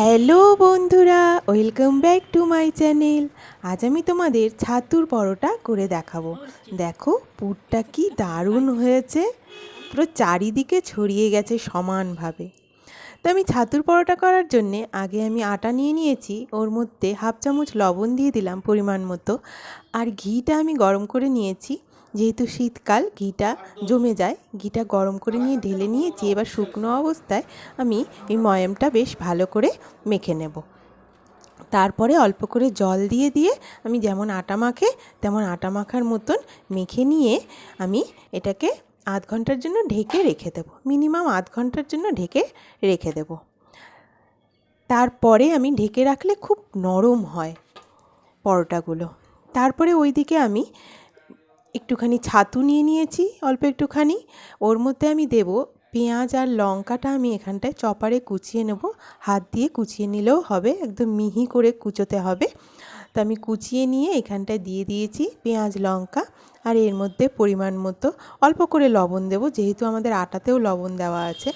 Hello বন্ধুরা, welcome back to my channel. আজ আমি তোমাদের ছাতুর পরোটা করে দেখাবো। দেখো, পুরটা কি দারুণ হয়েছে। পুরো চারিদিকে ছড়িয়ে গেছে সমানভাবে। তো আমি ছাতুর পরোটা করার জন্যে আগে আমি আটা নিয়ে নিয়েছি, ওর মধ্যে হাফ চামচ লবণ দিয়ে দিলাম পরিমাণ মতো। আর ঘিটা আমি গরম করে নিয়েছি। যেহেতু শীতকাল, ঘিটা জমে যায়, ঘিটা গরম করে নিয়ে ঢেলে নিয়েছি এবার শুকনো অবস্থায় আমি এই ময়ামটা বেশ ভালো করে মেখে নেব। তারপরে অল্প করে জল দিয়ে দিয়ে আমি যেমন আটা মাখে, তেমন আটা মাখার মতন মেখে নিয়ে আমি এটাকে আধ ঘণ্টার জন্য ঢেকে রেখে দেবো। মিনিমাম আধ ঘণ্টার জন্য ঢেকে রেখে দেবো। তারপরে আমি ঢেকে রাখলে খুব নরম হয় পরোটাগুলো। তারপরে ওইদিকে আমি একটুখানি ছাতু নিয়ে নিয়েছি, অল্প একটুখানি। ওর মধ্যে আমি দেব পেঁয়াজ আর লঙ্কাটা আমি এখানটায় চপারে কুচিয়ে নেব। হাত দিয়ে কুচিয়ে নিলেও হবে, একদম মিহি করে কুচোতে হবে। তো আমি কুচিয়ে নিয়ে এখানটায় দিয়ে দিয়েছি পেঁয়াজ, লঙ্কা আর এর মধ্যে পরিমাণ মতো অল্প করে লবণ দেব, যেহেতু আমাদের আটাতেও লবণ দেওয়া আছে।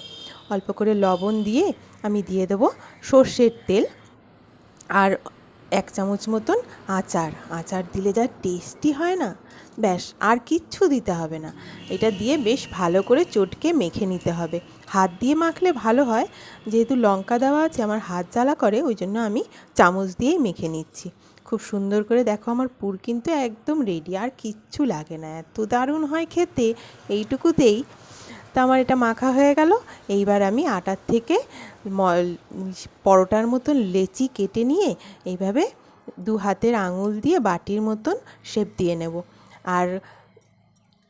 অল্প করে লবণ দিয়ে আমি দিয়ে দেবো সর্ষের তেল। আর এক চামচ মতন আচার। আচার দিলে যা টেস্টি হয় না, ব্যাস, আর কিচ্ছু দিতে হবে না। এটা দিয়ে বেশ ভালো করে চটকে মেখে নিতে হবে। হাত দিয়ে মাখলে ভালো হয়, যেহেতু লঙ্কা দেওয়া আছে, আমার হাত জ্বালা করে, ওই জন্য আমি চামচ দিয়েই মেখে নিচ্ছি। খুব সুন্দর করে দেখো, আমার পুর কিন্তু একদম রেডি আর কিচ্ছু লাগে না। এত দারুণ হয় খেতে, এইটুকুতেই তো আমার এটা মাখা হয়ে গেল। এইবার আমি আটার থেকে পরোটার মতন লেচি কেটে নিয়ে এইভাবে দু হাতের আঙুল দিয়ে বাটির মতন শেপ দিয়ে নেব। আর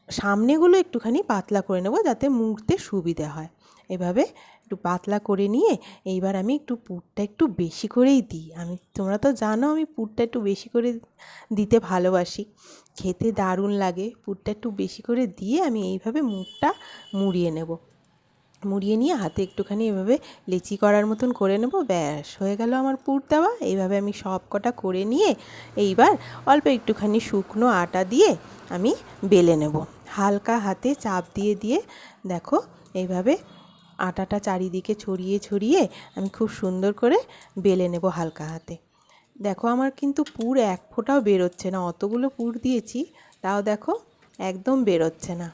সামনেগুলো একটুখানি পাতলা করে নেব যাতে মুড়তে সুবিধে হয়। এভাবে একটু পাতলা করে নিয়ে এইবার আমি একটু পুরটা একটু বেশি করেই দিই। আমি, তোমরা তো জানো আমি পুরটা একটু বেশি করে দিতে ভালোবাসি। খেতে দারুণ লাগে। পুরটা একটু বেশি করে দিয়ে আমি এইভাবে মুখটা মুড়িয়ে নেব। মুড়িয়ে নিয়ে হাতে একটুখানি এভাবে লেচি করার মতন করে নেব। ব্যাস, হয়ে গেল আমার পুর দেওয়া। এইভাবে আমি সব কটা করে নিয়ে এইবার অল্প একটুখানি শুকনো আটা দিয়ে আমি বেলে নেব। হালকা হাতে চাপ দিয়ে দিয়ে দেখো, এইভাবে আটাটা চারিদিকে ছড়িয়ে ছড়িয়ে আমি খুব সুন্দর করে বেলে নেব হালকা হাতে। দেখো আমার কিন্তু পুর এক ফোঁটাও বেরোচ্ছে না। অতগুলো পুর দিয়েছি, তাও দেখো একদম বেরোচ্ছে না।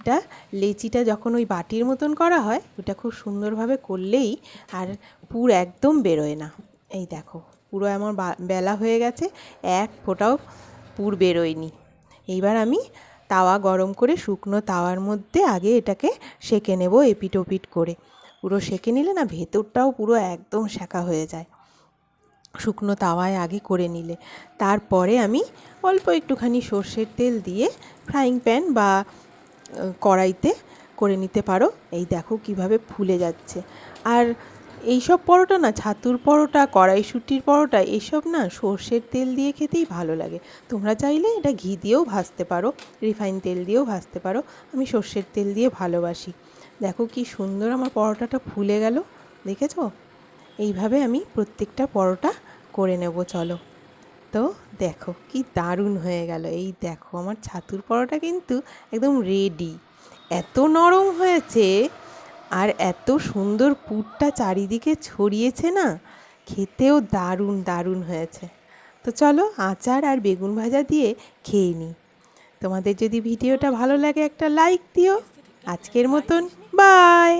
এটা লেচিটা যখন ওই বাটির মতন করা হয়, ওটা খুব সুন্দরভাবে করলেই আর পুর একদম বেরোয় না। এই দেখো, পুরো আমার বেলা হয়ে গেছে, এক ফোঁটাও পুর বেরোয়নি। এইবার আমি তাওয়া গরম করে শুকনো তাওয়ার মধ্যে আগে এটাকে সেঁকে নেব এপিট ওপিট করে। পুরো সেঁকে নিলে না ভেতরটাও পুরো একদম শেখা হয়ে যায়। শুকনো তাওয়ায় আগে করে নিলে। তারপরে আমি অল্প একটুখানি সর্ষের তেল দিয়ে ফ্রাইং প্যান বা কড়াইতে করে নিতে পারো। এই দেখো কীভাবে ফুলে যাচ্ছে। আর এইসব পরোটা না, ছাতুর পরোটা, কড়াইশুটির পরোটা এইসব না সর্ষের তেল দিয়ে খেতেই ভালো লাগে। তোমরা চাইলে এটা ঘি দিয়েও ভাজতে পারো, রিফাইন তেল দিয়েও ভাজতে পারো, আমি সর্ষের তেল দিয়ে ভালোবাসি। দেখো কি সুন্দর আমার পরোটাটা ফুলে গেল, দেখেছ? এইভাবে আমি প্রত্যেকটা পরোটা করে নেব, চলো। তো দেখো কি দারুণ হয়ে গেল, এই দেখো আমার ছাতুর পরোটা কিন্তু একদম রেডি এত নরম হয়েছে আর এত সুন্দর পুরটা চারিদিকে ছড়িয়েছে না, খেতেও দারুণ দারুণ হয়েছে। তো চলো আচার আর বেগুন ভাজা দিয়ে খেয়ে নিই। তোমাদের যদি ভিডিওটা ভালো লাগে একটা লাইক দিও। আজকের মতন বাই